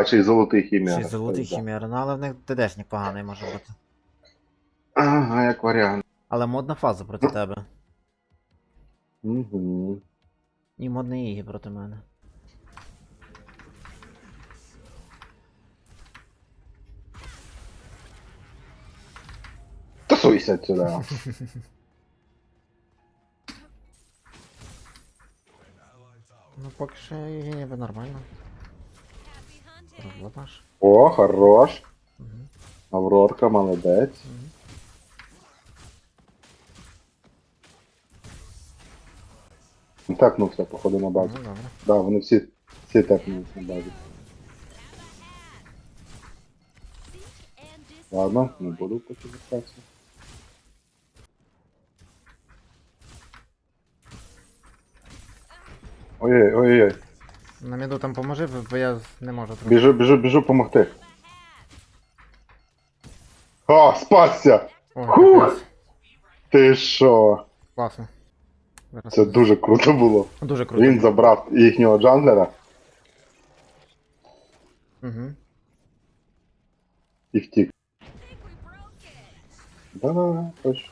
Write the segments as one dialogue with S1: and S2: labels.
S1: А чи й золотий хімія.
S2: Чи золотий хімер, ну але в них ДДшник поганий може бути.
S1: Ага, як варіант.
S2: Але модна фаза проти тебе.
S1: Угу.
S2: І модний Ігі проти мене.
S1: Тусуйся сюди.
S2: Ну поки що Ігі ніби нормально. Розлад.
S1: О, хорош.
S2: Угу.
S1: Аврорка, молодець.
S2: Угу.
S1: Тепнувся, походу, на
S2: Ну
S1: базу.
S2: добре.
S1: Да, вони всі, всі тепнулися на базі. Ладно, не буду поки звертатися. Ой-ой, ой-ой.
S2: На міду там поможи, бо я не можу трохи.
S1: Біжу, біжу, біжу помогти. О, спасся!
S2: Ой,
S1: Фух.
S2: капець.
S1: Ти що?
S2: Класно. Зараз.
S1: Це дуже круто було.
S2: Дуже круто.
S1: Він забрав їхнього джанглера
S2: Угу.
S1: і втік. Да, точно.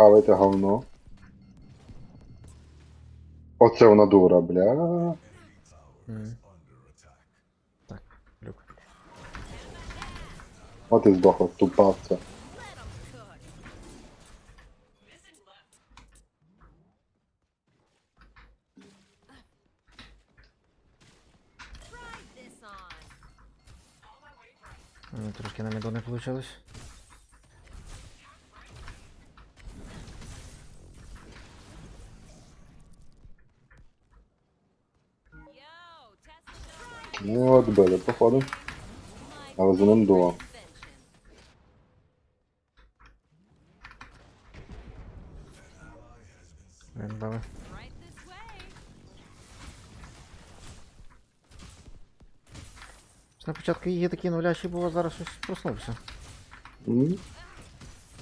S1: Хавайте говно. Оце вона дура, бля.
S2: Так, люк.
S1: От і здохла, тупавця.
S2: Мені трошки на міду не вийшло.
S1: Ну походу. Але за ним дуо.
S2: Дали. На початку її такі нуляші було, а зараз щось проснувся.
S1: М?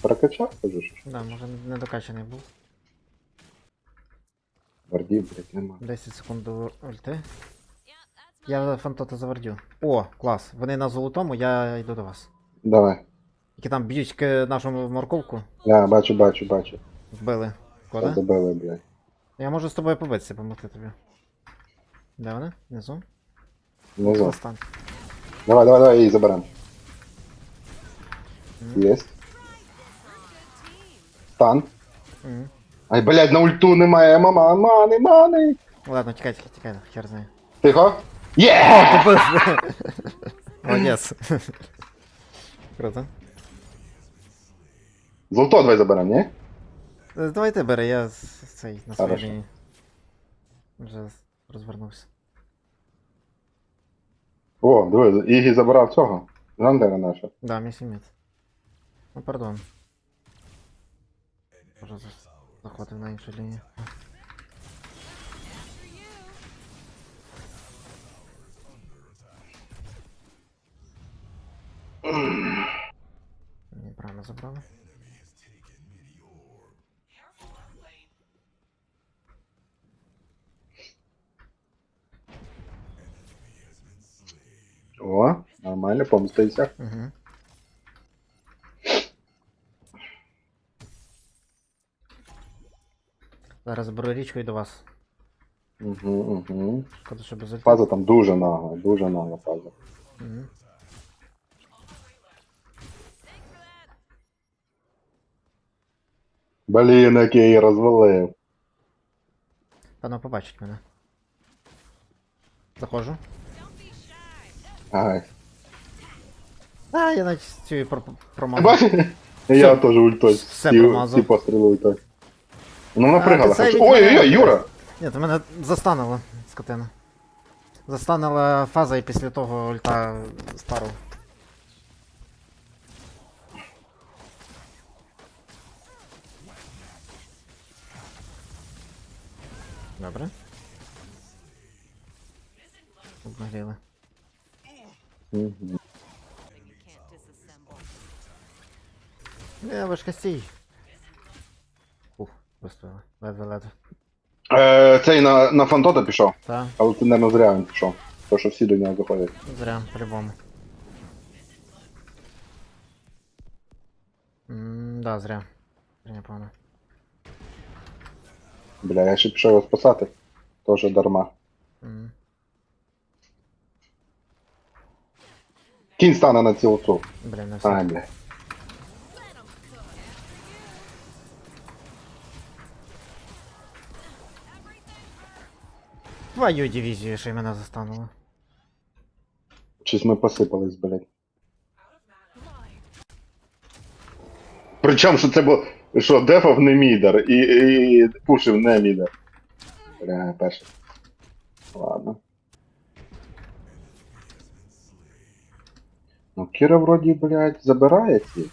S1: Прокачав, кажеш?
S2: Да, може не докачаний був.
S1: Вардів, блядь, нема.
S2: 10 секунд до ульти. Я фантота завардю. О, клас. Вони на золотому, я йду до вас.
S1: Давай.
S2: Які там б'ють к- нашу морковку.
S1: Я бачу, бачу, бачу.
S2: Вбили. Кода?
S1: Забили, блядь.
S2: Я можу з тобою побитися, допомогти тобі. Де вони? Внизу?
S1: Внизу.
S2: Застань.
S1: Давай, давай, давай, її заберем.
S2: Мгм.
S1: Єсть. Стан.
S2: Мгм.
S1: Ай, блядь, на ульту немає, мама, мани, мани.
S2: Ладно, тікай, тікай, тікай, хер знає.
S1: Тихо. Є!
S2: Молодець. Круто.
S1: Золото давай заберем, ні?
S2: Е, Давай ти бери, я з- з цей на своїй
S1: Хорошо.
S2: лінії. Вже розвернувся.
S1: О, диви, Ігі забрав цього. Жандера наша.
S2: Да, мій сіміт. Ну, пардон. Може зас- заходив на іншу лінію. Забрали.
S1: О, нормально, помстився.
S2: Угу. Зараз заберу річку і до вас.
S1: Угу, угу.
S2: Шкода, що без ульти.
S1: Фаза там дуже нагла, дуже нагла фаза.
S2: Угу.
S1: Блін, її розвалив.
S2: Певно побачить мене. Заходжу.
S1: Ай.
S2: А, я навіть цю про промазав.
S1: бачиш? Я теж ультой.
S2: Все промазав.
S1: Ті постріли ультой. Ну вона
S2: А,
S1: пригала.
S2: це
S1: Ой-ой-ой, Юра!
S2: Ні, то мене застанила скотина. Застанила фаза і після того ульта стару. Добре. Обнагріли.
S1: Мгм.
S2: Я вишка стій. Ух, просто. встигли. Ледве-ледве.
S1: Е, цей на, на Фантота пішов,
S2: Та,
S1: але ти не зря він пішов. То що всі до нього заходять.
S2: зря, по-любому. М, Да, зря. Зря, напевно.
S1: Бля, я ще пішов його спасати. Тоже дарма.
S2: М.
S1: Кінь стане на цілу цю.
S2: Блін, не все.
S1: Ай, бля.
S2: Твою дивізію, що й мене застануло.
S1: Щось ми посипались, блядь. Причому, що це був, що дефав не мідер і, і пушив не мідер. Бля, перший. Ладно. Ну, Кіра вроді, блядь, забирає ці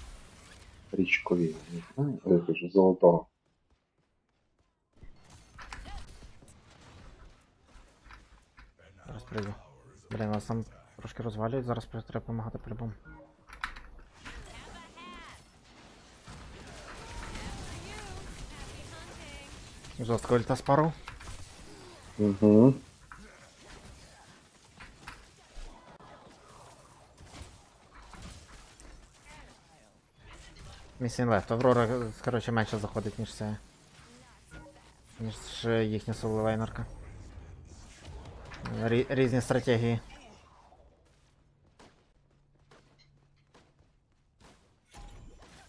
S1: річкові, не знаю, я кажу, золотого.
S2: Зараз прийду. Блін, нас там трошки розвалюють, зараз треба допомагати по-любому. Жорстко ульта спару.
S1: Угу.
S2: Місін лефт. Аврора, коротше, менше заходить, ніж це. Ніж їхня соло-лайнерка. Різні стратегії.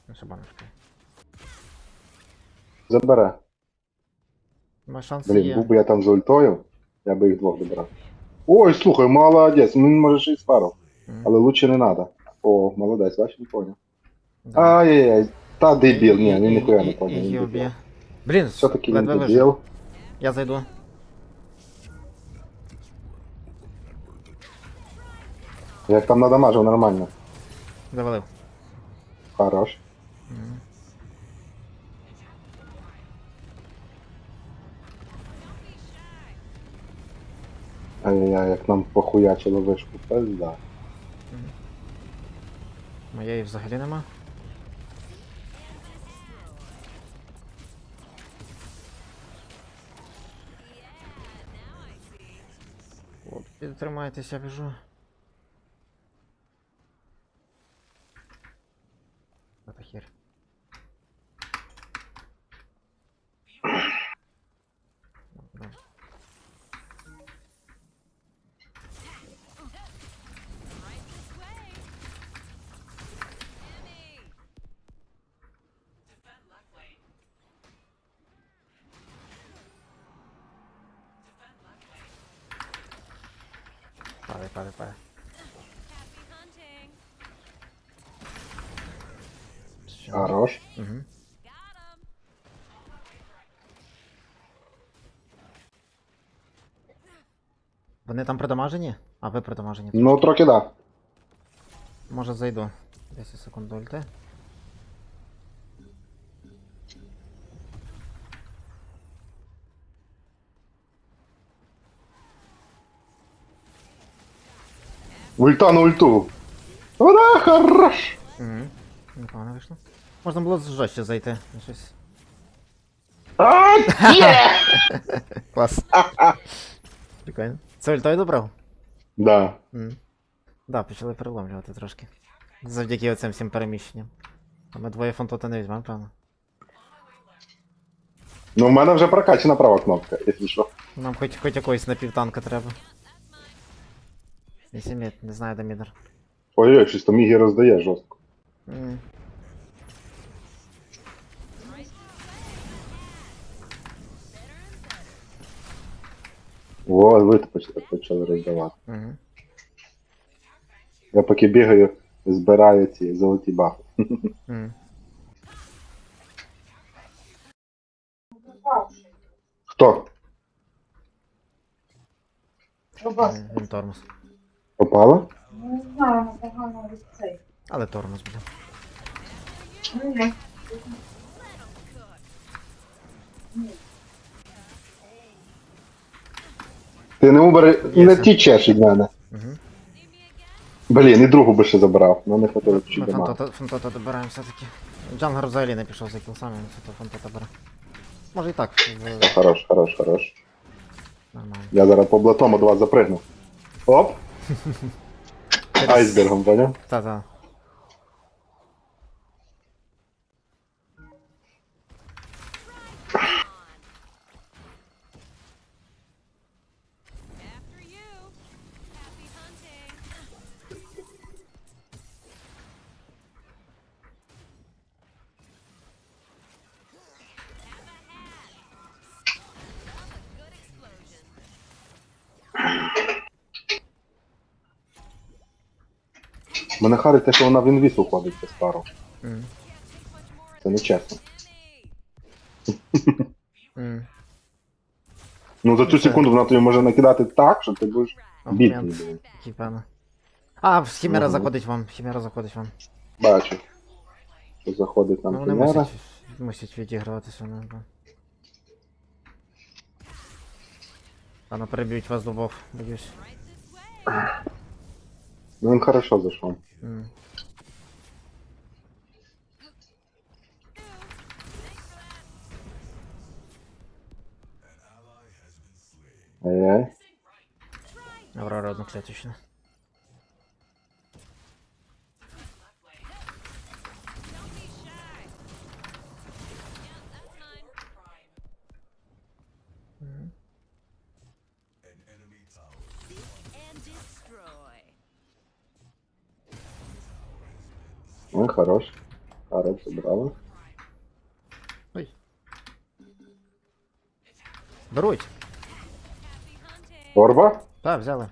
S2: Ну,
S1: Забере.
S2: Має шанси
S1: Блін,
S2: є.
S1: був би я там з ультою, я би їх двох добрав. Ой, слухай, молодець, він може ще й спару,
S2: М,
S1: але лучше не надо. О, молодець, бачиш, не поняв.
S2: да.
S1: Ай-яй-яй, та дебіл, ні,
S2: І-
S1: він ніхуя
S2: і-
S1: не
S2: і-
S1: поняв.
S2: і
S1: він дебіл.
S2: Блін,
S1: Все-таки він
S2: ледве вижив.
S1: дебіл.
S2: Я зайду.
S1: Як там надамажив нормально.
S2: Завалив.
S1: Хорош.
S2: М.
S1: Ай-яй-яй, як нам похуячило вишку, пизда.
S2: Моєї взагалі нема. От, підтримайтесь, я біжу. Це хер. Падай, падай, падай.
S1: Хорош.
S2: Угу. Вони там продамажені? А ви продамажені?
S1: Ну, трохи да.
S2: Може зайду. 10 секунд до
S1: Ульта на ульту. Ура, хорош!
S2: Угу. Непогано вийшло. Можна було жорстче зайти. Ну, Щось.
S1: А, є!
S2: Клас. Прикольно. Це ультою добрав?
S1: Да.
S2: Да, почали переломлювати трошки. Завдяки оцим всім переміщенням. А ми двоє фонтота не візьмемо, певно.
S1: Ну, в мене вже прокачана права кнопка, якщо що.
S2: Нам хоч, хоч якогось напівтанка треба. 8 літ, не знаю, де мідер.
S1: Ой-ой, щось там Мігі роздає жорстко.
S2: М.
S1: О, ви поч- почали роздавати.
S2: Мгм.
S1: Я поки бігаю, збираю ці золоті бафи.
S2: Мгм.
S1: Хто?
S2: Е, Він тормоз.
S1: Попало?
S3: Не знаю, напогано від цей.
S2: Але тормоз, блін.
S3: Ну,
S1: Ти не убери, не
S2: це.
S1: тічеш від мене.
S2: Угу.
S1: Блін, і другу би ще забрав, ну не хватило
S2: Ми
S1: чуть дома.
S2: фонтота, фонтота добираємо все-таки. Джангар взагалі не пішов за кілсами, він це фонтота бере. Може і так. в-
S1: Хорош, хорош, хорош.
S2: Нормально.
S1: Я зараз по блатому до вас запригну. Оп!
S4: Teraz... Iceberg, nie? Ta, ta.
S1: Мене харить те, що вона в інвіз по стару.
S2: М.
S1: Це не чесно.
S2: М.
S1: Ну за цю секунду вона тобі може накидати так, що ти будеш бідний.
S2: А, Хімера заходить вам, Хімера заходить вам.
S1: Бачу. Що заходить
S2: Ну
S1: там
S2: вони
S1: хімера.
S2: мусять, мусять відіграватися. Ну, да. Та переб'ють вас двох, боюсь.
S1: Ну он хорошо
S2: зашел.
S1: Ай-яй.
S2: Аврора одноклеточна.
S4: Don't
S1: Ну хорош. Хорош, забрали.
S2: Ой. Беруть.
S1: Орба?
S2: Так, взяли.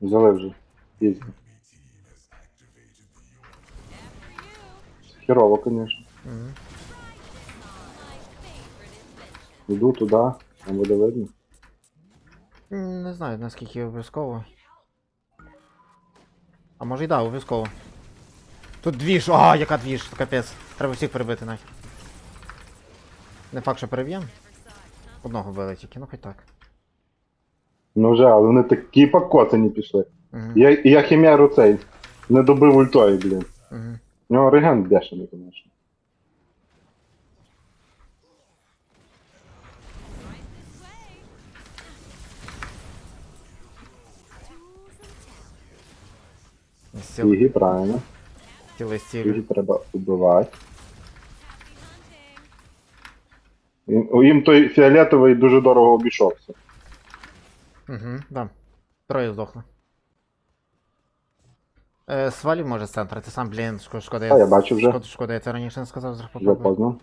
S1: Взяли вже. Пізно. Херово,
S4: favorite invention.
S1: Іду туди, там буде видно.
S2: М, Не знаю, наскільки обов'язково. А може й да, обов'язково. Тут двіж, а, яка двіж, капець. Треба всіх перебити нахер. Не факт, що переб'єм. Одного вбили тільки, ну хоч так.
S1: Ну вже, але вони такі покоцані пішли.
S2: Угу.
S1: Я, я хімяру цей. Не добив ультою, блін.
S2: Угу.
S1: У нього регент бешений, звісно.
S4: Talents.
S2: Сіли,
S1: Фігі, правильно.
S2: Сіли
S1: Фігі
S2: стілі.
S1: треба убивати. Їм, їм той фіолетовий дуже дорого обійшовся.
S2: Угу, да. Троє здохло. Е, свалів може з центра, ти сам, блін, шко- шкода.
S1: А, я бачу вже.
S2: Шкода, шкода, я це раніше не сказав, зараз
S1: Вже
S2: попробую.
S1: поздно.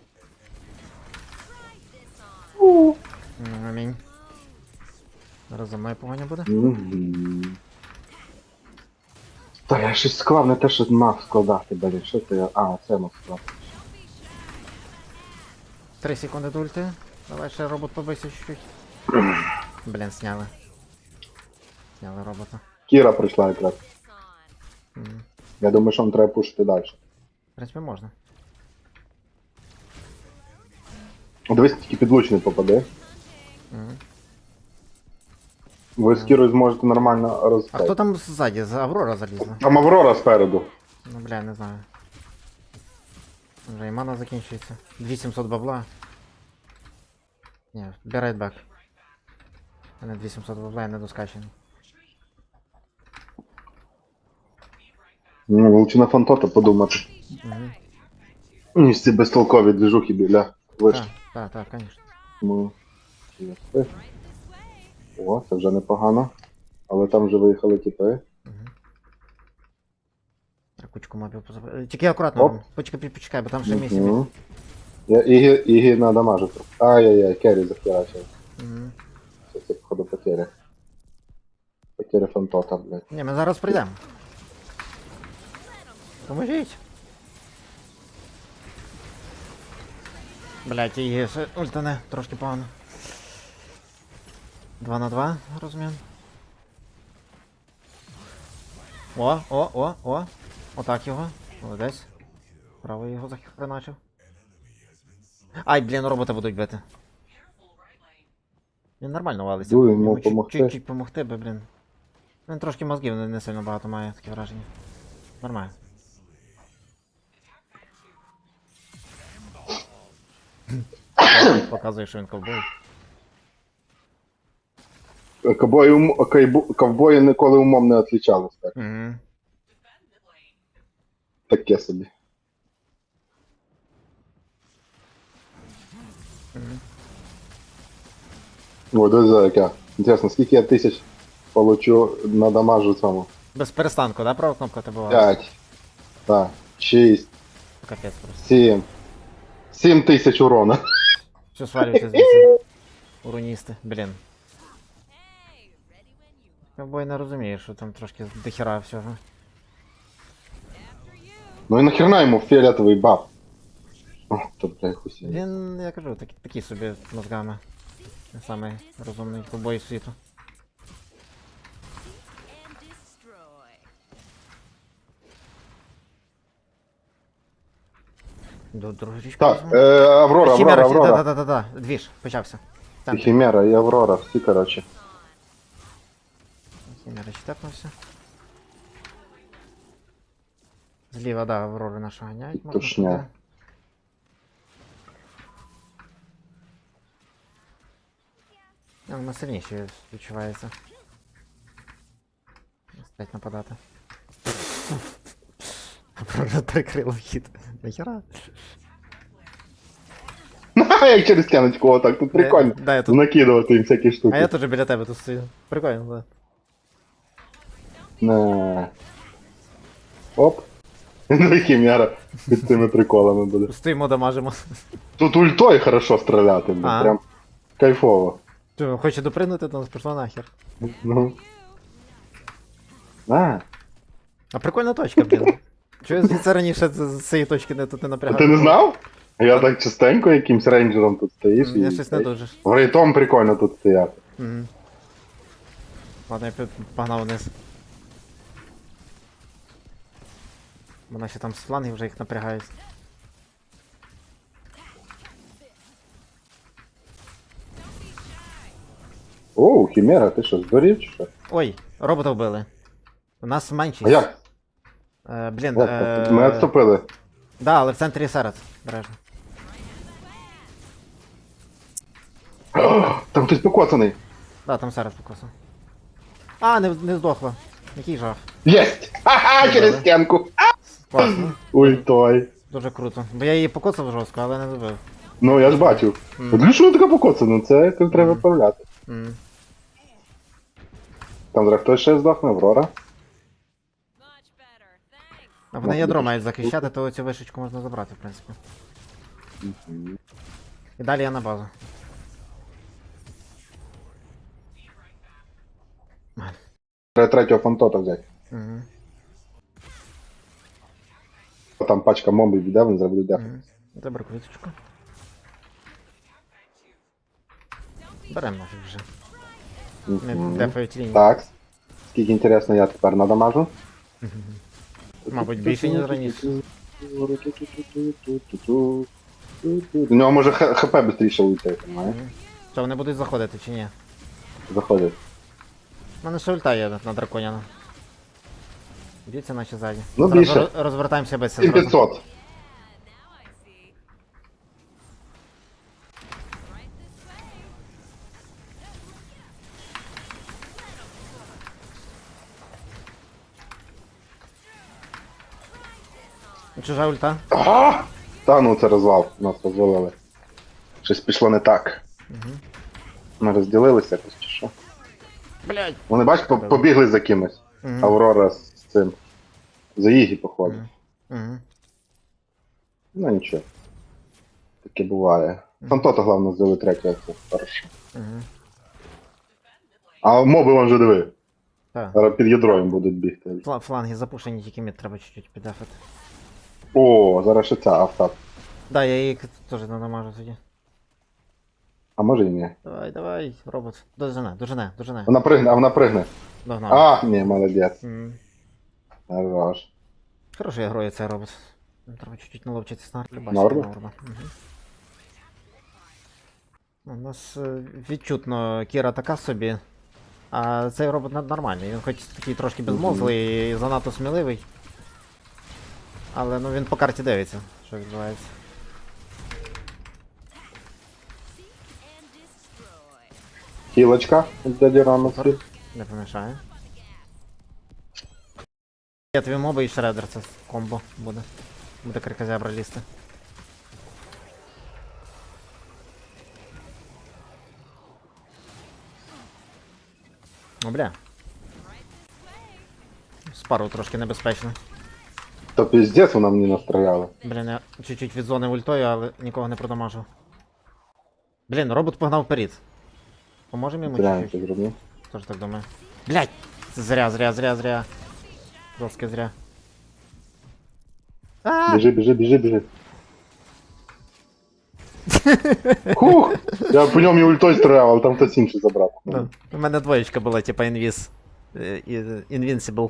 S2: М, Амінь. Зараз за мною погоня буде.
S1: Мгм. Та я щось склав, не те, що мав складати, блін. Що я. А, це мав склав.
S2: Три секунди до ульти. Давай ще робот побийся чуть-чуть. Блін, сняли. Сняли робота.
S1: Кіра прийшла якраз.
S4: On.
S1: Я думаю, що вам треба пушити далі.
S2: В принципі, можна.
S1: Дивись, тільки підлучний попаде.
S2: М.
S1: Ви з Кірою зможете нормально
S2: А
S1: розстати.
S2: хто там ззаді? З Аврора залізла?
S1: Там Аврора спереду.
S2: Ну, бля, не знаю. Вже і мана закінчується. 2700 бабла. Ні, be right back. У мене 2700 бабла, я не доскачений.
S1: Ну, лучше на фантота подумати.
S2: Угу.
S1: Ніж ці безтолкові движухи біля виш.
S2: Так, так, так, звісно.
S1: Ну, є. О, це вже непогано. Але там вже виїхали тіпи.
S2: Угу. Кучку мобів позабрати. Тільки акуратно,
S1: Оп.
S2: Ром. почекай, почекай, бо там ще місці.
S1: Мгм. Я Ігі, Ігі надамажив. Ай-яй-яй, керрі захерачив.
S2: Угу.
S1: Це це походу потери. Потери фантота, блядь.
S2: Ні, ми зараз прийдемо. Поможіть. Блять, ще ультане трошки погано. 2 на 2, розуміємо. О, о, о, о. Отак його. Молодець. Право його захреначив. Ай, блін, робота будуть бити. Він нормально валиться.
S1: Йому.
S2: Чуть-чуть помогти би, блін. Він трошки мозгів не сильно багато має, таке враження. Нормально. показує, що він ковбой.
S1: Ковбої, ум... кайбу- ковбої ніколи умом не отлічались так.
S2: Угу.
S1: Таке собі. О, дивись, яке. Інтересно, скільки я тисяч получу на дамажу цьому?
S2: Без перестанку, да, права кнопка тебе була?
S1: 5. Так. 6.
S2: Капець просто.
S1: 7. 7 тисяч урона.
S2: Все свалюється звідси. Уруністи, блін. Ковбой не розуміє, що там трошки дохера всього.
S1: Ну і нахерна йому фіолетовий баф? О, то бля, хусі.
S2: Він, я кажу, такі, такі собі мозгами. Не самий розумний ковбой світу. До дружечка.
S1: Так, е, Аврора, Аврора, Аврора.
S2: Да-да-да-да, двіж, почався.
S1: І
S2: Там,
S1: Хімера, і Аврора, всі, коротше.
S2: Хімера тепнувся. Зліва, да, Аврори нашу ганяють. можна
S1: Тушня.
S2: туди. А, Вона сильніше відчувається. Стать нападати. Аврора прикрила вхід. Нахера?
S1: Ха, як через стіночку, отак, тут прикольно.
S2: Да, я тут...
S1: Накидувати їм всякі штуки.
S2: А я теж біля тебе тут стою. Прикольно, да.
S1: Не. Оп. Ну і під цими приколами буде.
S2: Стоїмо, дамажимо.
S1: Тут ультой хорошо стріляти,
S2: А.
S1: прям кайфово.
S2: Що, хоче допригнути, то пішло нахер.
S1: Ну. А,
S2: А прикольна точка, блін. Чого я звідси раніше з з цієї точки не тут не
S1: а
S2: напрягав?
S1: ти не знав? Я так частенько якимсь рейнджером тут стоїш
S2: Я щось не дуже. ж.
S1: В рейтом прикольно тут стояти.
S2: Мгм. Ладно, я пі- погнав вниз. Вона ще там з флангів вже їх напрягають.
S1: Оу, Хімера, ти що, здурів чи що?
S2: Ой, робота вбили. У нас меншість.
S1: А як?
S2: Е, блін,
S1: Як?
S2: е...
S1: Ми відступили.
S2: Да, але в центрі серед. Бережно.
S1: Там хтось покоцаний.
S2: Да, там серед покосив. А, не, не здохла. Який жах.
S1: Єсть! Ха-ха, через стінку.
S2: Класно.
S1: Ультой.
S2: Дуже круто. Бо я її покоцав жорстко, але не добив.
S1: Ну, я ж бачив. От Для вона така покоцана? Це якось треба
S2: Мгм.
S1: виправляти.
S2: М.
S1: Там зараз хтось ще здохне, Аврора.
S4: Much better. Thanks.
S2: А вони ядро мають захищати, то цю вишечку можна забрати, в принципі. І далі я на базу.
S1: Треба третього фантота взяти.
S2: Угу.
S1: Там пачка мобів йде, він буде.
S2: Угу. Добре, квіточку. Беремо нафіг вже. Не дефають лінію.
S1: Так. Скільки інтересно я тепер надамажу?
S2: Мабуть, більше, ніж раніше.
S1: У нього може хп швидше уйти, понимаєш?
S2: Мгм. Що, вони будуть заходити чи ні?
S1: Заходить.
S2: У мене ще ульта є на драконяна. Б'ються наче ззаді.
S1: Ну,
S2: Зразу
S1: більше.
S2: роз- Розвертаємося без
S1: 7500.
S4: Now I see. Right this way.
S2: Чужа ульта.
S1: А! Та ну це розвал, нас розвалили. Щось пішло не так.
S2: Угу.
S1: Ми розділилися якось чи що.
S2: Блять.
S1: Вони бач, по- побігли за кимось.
S2: Угу.
S1: Аврора з цим. За Ігі, походу.
S2: Угу.
S1: Ну нічого. Таке буває. Фантота, головне, взяли третього, це хорошо.
S2: Угу.
S1: А моби вон вже диви.
S2: Так.
S1: Під ядроєм будуть бігти.
S2: Фла- Фланги запушені, тільки мід треба чуть-чуть підефати.
S1: О, зараз ще ця автап.
S2: Да, я її теж не намажу тоді.
S1: А може і ні.
S2: Давай, давай, робот. Дожене, дожене, дожене.
S1: Вона пригне, а вона пригне.
S2: Догнав.
S1: А, ні, молодець.
S2: М.
S1: Хорош.
S2: Хороший герой цей робот. Треба чуть-чуть наловчитися на артлі, бачите,
S1: Норма?
S2: норма. Мгм. У нас е, відчутно Кіра така собі. А цей робот нормальний. Він хоч такий трошки безмозглий і занадто сміливий. Але ну він по карті дивиться, що відбувається.
S1: Хілочка від дяді.
S2: Не помішає. Я тобі моби і шредер, це комбо буде. Буде крикозябра лізти. О, бля. Спару трошки небезпечно.
S1: Та піздець вона мені настрояла.
S2: Блін, я чуть-чуть від зони ультою, але нікого не продамажив. Блін, робот погнав вперед. Поможемо йому
S1: Зря я
S2: чуть-чуть?
S1: це зробив.
S2: Тоже так думаю. Блять! Зря, зря, зря, зря. Жорстко зря. А!
S1: Біжи, біжи, біжи, біжи. Хух! Я по ньому і ультой стріляв, але там хтось інший забрав.
S2: Ну, у мене двоєчка була, типа інвіз. Е, Invincible.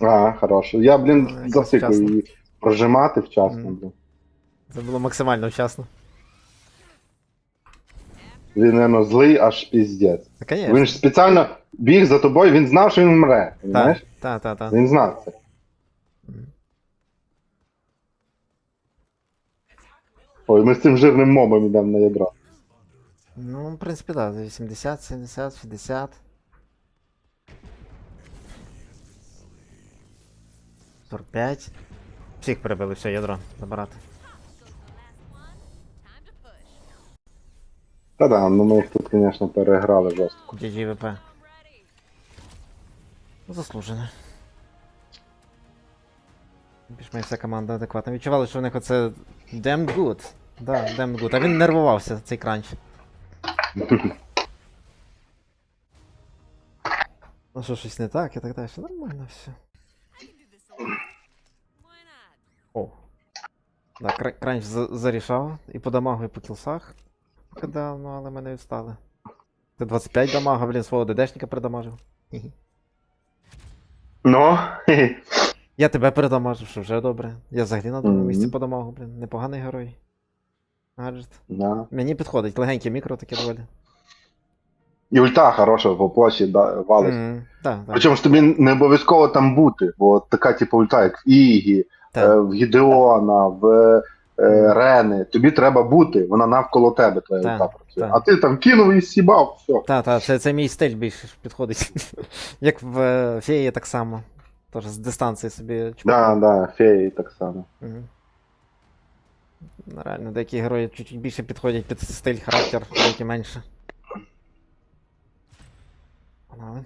S1: А, хорошо. Я,
S2: Ну,
S1: блін,
S2: якось
S1: засикав
S2: вчасно.
S1: її прожимати вчасно,
S2: Мгм.
S1: блін.
S2: Це було максимально вчасно.
S1: Він, наверное, злий аж піздець.
S2: Та, конечно.
S1: Він ж спеціально біг за тобою, він знав, що він вмре.
S2: Та,
S1: Знаєш?
S2: та, та, та.
S1: Він знав це. Ой, ми з цим жирним мобом йдемо на ядро.
S2: Ну, в принципі, так, да, 80, 70, 60. Сорок п'ять. Всіх перебили, все, ядро забирати.
S4: Time.
S1: Та-да, ну ми їх тут, звісно, переграли жорстко.
S2: GGVP.
S4: Ready.
S2: Заслужено. Більш-менш вся команда адекватна. Відчували, що в них оце damn good. Да, damn good. А він нервувався, цей кранч. Ну що, щось не так і так далі. Нормально все. О. Да, кра- кранч за- зарішав і по дамагу, і по кілсах. Когда, ну, але мене відстали. Ти 25 дамага, блін, свого ДДшника передамажив.
S1: Ну.
S2: Я тебе передамажив, що вже добре. Я взагалі на
S1: Мгм.
S2: місці подамагу, блін. Непоганий герой. Гаджет.
S1: да.
S2: Мені підходить, легеньке мікро таке доволі.
S1: І ульта хороша по площі да, валить.
S2: Мгм, Так, да.
S1: Причому ж тобі не обов'язково там бути, бо така типу ульта, як в Ігі, е, в Гідеона, в е, Рени. Тобі треба бути, вона навколо тебе твоя
S2: Так,
S1: ульта працює.
S2: так.
S1: А ти там кинув і сібав, все.
S2: Та, та, це, це мій стиль більше підходить. Як в е, феї так само. Тож з дистанції собі
S1: Да, да, феї так само.
S2: Мгм. Ну, Реально, деякі герої чуть-чуть більше підходять під стиль, характер, деякі менше. Погнали.